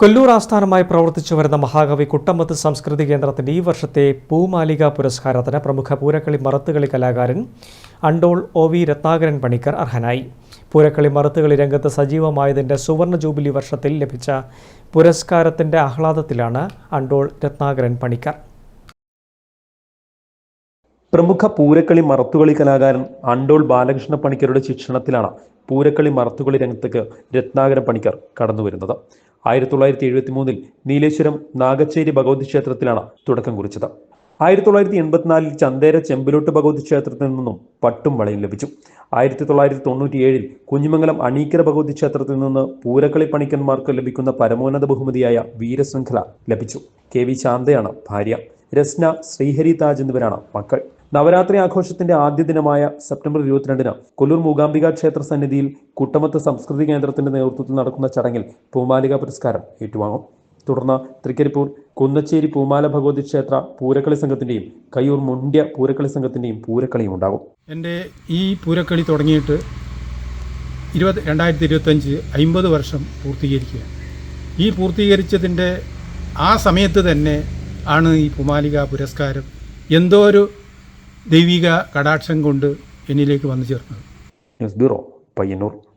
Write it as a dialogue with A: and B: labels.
A: കൊല്ലൂർ ആസ്ഥാനമായി പ്രവർത്തിച്ചു വരുന്ന മഹാകവി കുട്ടമ്പത്ത് സംസ്കൃതി കേന്ദ്രത്തിന്റെ ഈ വർഷത്തെ പൂമാലിക പുരസ്കാരത്തിന് പ്രമുഖ പൂരക്കളി മറത്തുകളി കലാകാരൻ അണ്ടോൾ ഒ വി രത്നാകരൻ പണിക്കർ അർഹനായി. പൂരക്കളി മറത്തുകളി രംഗത്ത് സജീവമായതിന്റെ സുവർണ ജൂബിലി വർഷത്തിൽ ലഭിച്ച പുരസ്കാരത്തിന്റെ ആഹ്ലാദത്തിലാണ് അണ്ടോൾ രത്നാകരൻ പണിക്കർ.
B: പ്രമുഖ പൂരക്കളി മറത്തുകളി കലാകാരൻ അണ്ടോൾ ബാലകൃഷ്ണ പണിക്കരുടെ ശിക്ഷണത്തിലാണ് പൂരക്കളി മറത്തുകളി രംഗത്തേക്ക് രത്നാകര പണിക്കർ കടന്നു വരുന്നത്. ആയിരത്തി തൊള്ളായിരത്തി എഴുപത്തി മൂന്നിൽ നീലേശ്വരം നാഗച്ചേരി ഭഗവതി ക്ഷേത്രത്തിലാണ് തുടക്കം കുറിച്ചത്. ആയിരത്തി തൊള്ളായിരത്തി എൺപത്തിനാലിൽ ചന്തേര ചെമ്പിലോട്ട് ഭഗവതി ക്ഷേത്രത്തിൽ നിന്നും പട്ടും വളയും ലഭിച്ചു. ആയിരത്തി തൊള്ളായിരത്തി തൊണ്ണൂറ്റിയേഴിൽ കുഞ്ഞിമംഗലം അണീക്കര ഭഗവതി ക്ഷേത്രത്തിൽ നിന്ന് പൂരക്കളി പണിക്കന്മാർക്ക് ലഭിക്കുന്ന പരമോന്നത ബഹുമതിയായ വീരശൃംഖല ലഭിച്ചു. കെ വി ശാന്തയാണ് ഭാര്യ. രസ്ന ശ്രീഹരി താജ് എന്നിവരാണ് മക്കൾ. നവരാത്രി ആഘോഷത്തിന്റെ ആദ്യ ദിനമായ സെപ്റ്റംബർ ഇരുപത്തിരണ്ടിന് കൊല്ലൂർ മൂകാംബിക ക്ഷേത്ര സന്നിധിയിൽ കുട്ടമത്ത് സംസ്കൃതി കേന്ദ്രത്തിന്റെ നേതൃത്വത്തിൽ നടക്കുന്ന ചടങ്ങിൽ പൂമാലിക പുരസ്കാരം ഏറ്റുവാങ്ങും. തുടർന്ന് തൃക്കരിപ്പൂർ കുന്നച്ചേരി പൂമാല ഭഗവതി ക്ഷേത്ര പൂരക്കളി സംഘത്തിന്റെയും കയ്യൂർ മുണ്ട്യ പൂരക്കളി സംഘത്തിന്റെയും പൂരക്കളിയും ഉണ്ടാകും.
C: എന്റെ ഈ പൂരക്കളി തുടങ്ങിയിട്ട് ഇരുപത് രണ്ടായിരത്തി ഇരുപത്തഞ്ച് അമ്പത് വർഷം പൂർത്തീകരിക്കുകയാണ് ഈ പൂർത്തീകരിച്ചതിന്റെ ആ സമയത്ത് തന്നെ ആണ് ഈ പൂമാലിക പുരസ്കാരം എന്തോ ഒരു ദൈവിക കടാക്ഷം കൊണ്ട് എന്നിലേക്ക് വന്നു ചേർന്നത്
B: ബ്യൂറോ പയ്യന്നൂർ